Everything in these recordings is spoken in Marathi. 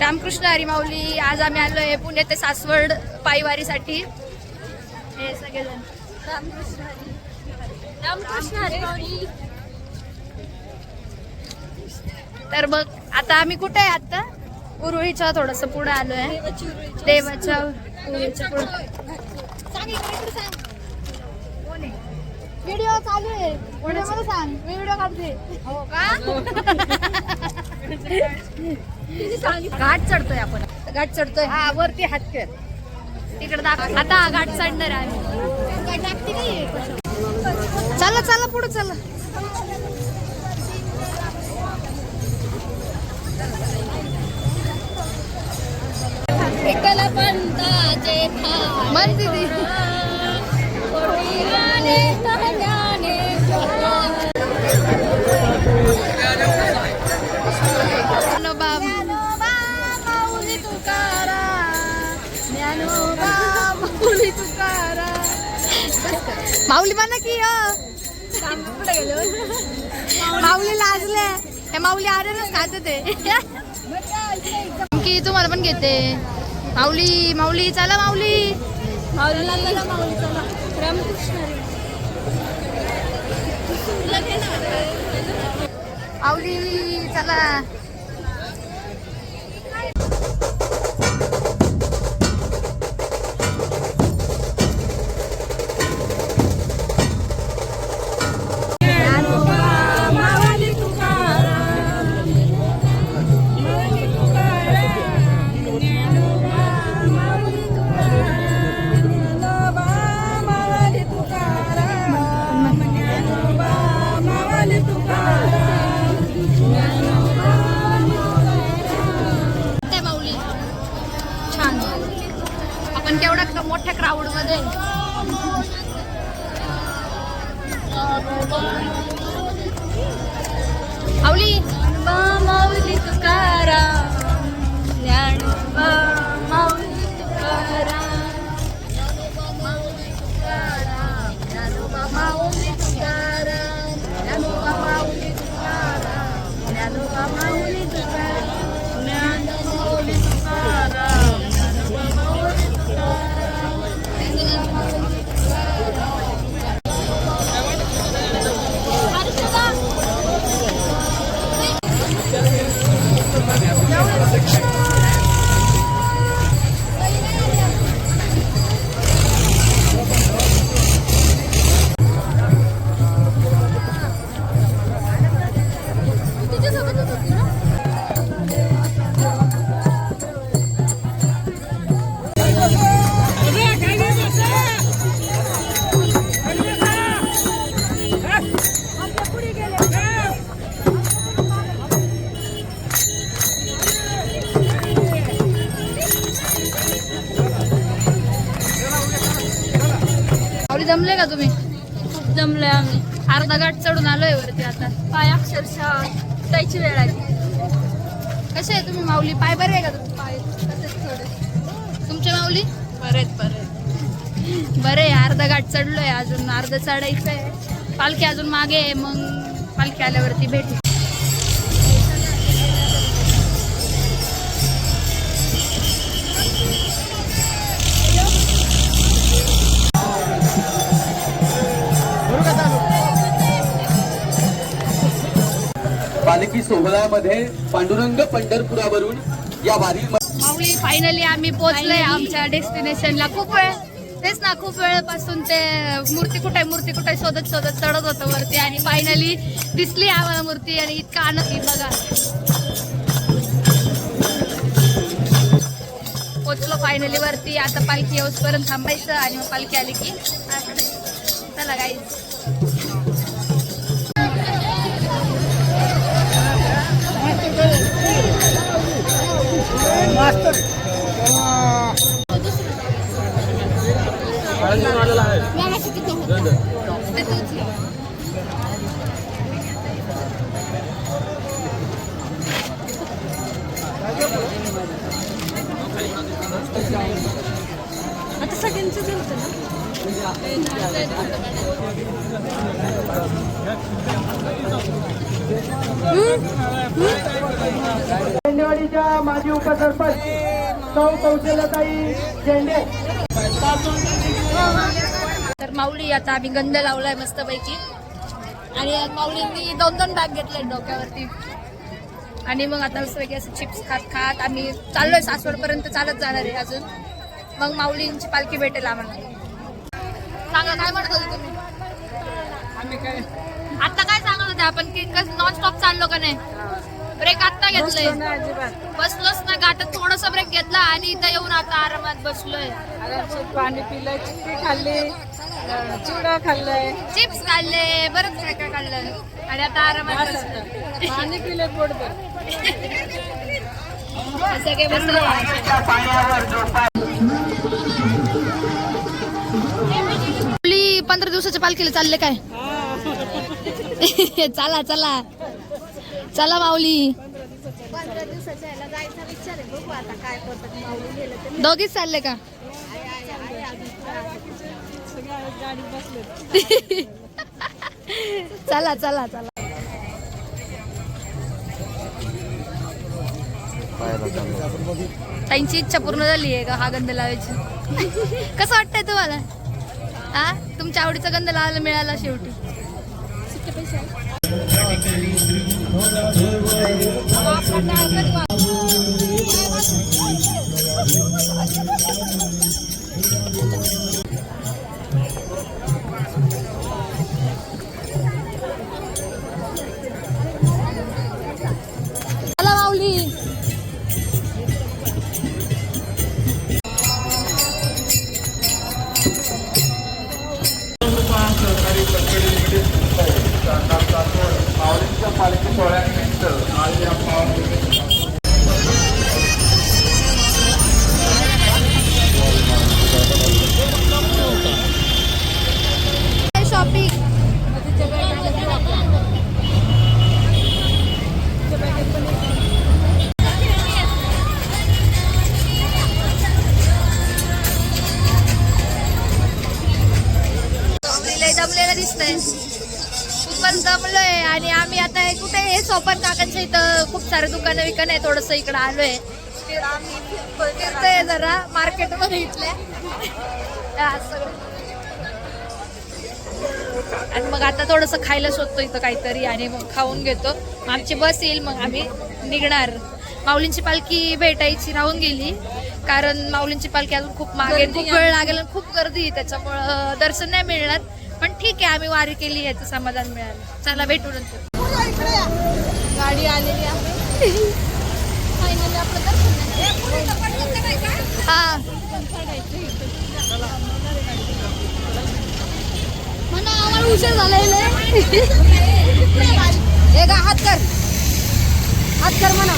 रामकृष्ण हरिमाऊली आज आम्ही आलोय पुणे ते सासवड पायवारीसाठी. हे सगळेजण. रामकृष्ण हरी. रामकृष्ण हरी माऊली तर मग आता आम्ही कुठे आहे आता? उरुळीच्या थोडस पुढे आलोय. देवाची उरुळीची. देवाच्या उरुळीच्या पुढे. व्हिडिओ चालू आहे. व्हिडिओ सांग. मी व्हिडिओ काढते. हो का? सांगितलं घाट चढतोय आपण. घाट चढतोय. हा वरती हात कर तिकडे दाखव. आता घाट चढणार आहे आम्ही. चला चला पुढे चला. विठ्ठल पंताचे थान मन दिदी माऊली तुकाराम माऊली म्हणा की अ. कुठे गेलो माऊली लाजले. हे माऊली आल्यानच खात ते. की तुम्हाला पण घेते. माऊली माऊली चला माऊली. माऊलीला चला माऊली चला. रामकृष्ण माऊली चला. लाऊडमध्ये आवली. का तुम्ही. खूप जमलोय आम्ही. अर्धा गाठ चढून आलोय वरती आता. पाय अक्षरशः जायची वेळ आली. कसे आहे तुम्ही माऊली? पाय बरे आहे का तुमचे? पाय तसेच थोडे. तुमचे माऊली? परत बरे आहे. अर्धा गाठ चढलोय अजून. अर्ध चढायचं आहे पालखी अजून मागे आहे. मग पालखी आल्यावरती भेटू. पालखी सोहळ्यामध्ये पांडुरंग पंढरपुरावरून या वारी माऊली फायनली आम्ही पोहोचलोय आमच्या डेस्टिनेशनला खूप वेळ तेच ना खूप वेळापासून ते मूर्ती कुठे मूर्ती कुठे शोधत शोधत चढत होतं वरती आणि फायनली दिसली आम्हाला मूर्ती आणि इतका आनंद बघा. पोचलो फायनली वरती. आता पालखी येऊसपर्यंत थांबायचं आणि मग पालखी आली की चला गाईज आता सगळ्यांचंच होतं ना? झेंडेवाडीच्या माजी उपसरपंच सौ कौशल्यताई झेंडे. तर माऊली आता आम्ही गंध लावलाय मस्तपैकी. आणि माऊलींनी दोन दोन बॅग घेतले डोक्यावरती. आणि मग आता वेगळे असे चिप्स खात खात आम्ही चाललोय सासवड पर्यंत चालत जाणार आहे अजून. मग माऊलींची पालखी भेटेल आम्हाला. सांगा काय म्हणत होते तुम्ही? आता काय सांगत होते आपण की नॉन स्टॉप चाललो का नाही? ब्रेक आता घेतलंय. बसलोच ना गाठात थोडस ब्रेक घेतला आणि इथं येऊन आता आरामात बसलोय. पाणी पिलं चिक्की खाल्ली. चिवडा खाल्लंय. चिप्स खाल्ले बरंच काय काय खाल्लं. आणि आता आरामात बसलोय. पाणी पिलं पोटभर सगळे बसले. मुली पंधरा दिवसाच्या पालखीला चालले काय? चला चला. चला माऊली. पंधरा दिवसाच्या ह्याला जायचा विचार आहे. बघू आता काय करतात माऊली. गेलं तर दोघीच चालले का? चला चला चला. त्यांची इच्छा पूर्ण झाली आहे का हा गंध लावायची? कसं वाटतंय तुम्हाला? हा तुमच्या आवडीचा गंध लावायला मिळाला शेवटी. पैसे खूपच दमलोय आणि आम्ही आता हे कुठे हे सोपन काकांच्या इथं खूप सारे दुकानं विकन आहे थोडस इकडं आलोय. फिरतोय जरा मार्केटमध्ये इथल्या. आणि मग आता थोडस खायला शोधतो इथं काहीतरी आणि मग खाऊन घेतो. आमची बस येईल मग आम्ही निघणार. माऊलींची पालखी भेटायची राहून गेली. कारण माऊलींची पालखी अजून खूप मागे खूप वेळ लागेल खूप गर्दी त्याच्यामुळं दर्शन नाही मिळणार. पण ठीक आहे आम्ही वारी केली याचं समाधान मिळालं. चला भेटू नंतर गाडी आलेली आहे. फायनली आपलं दर्शन हा. म्हणा आम्हाला उशीर झालेला गा हात कर. हात कर म्हणा.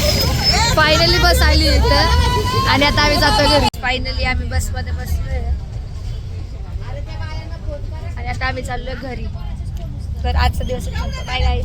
फायनली बस आली इथं. आणि आता आम्ही जातो घरी. फायनली आम्ही बसमध्ये बसलोय. आता आम्ही चाललोय घरी. तर आजचा दिवस बाय बाय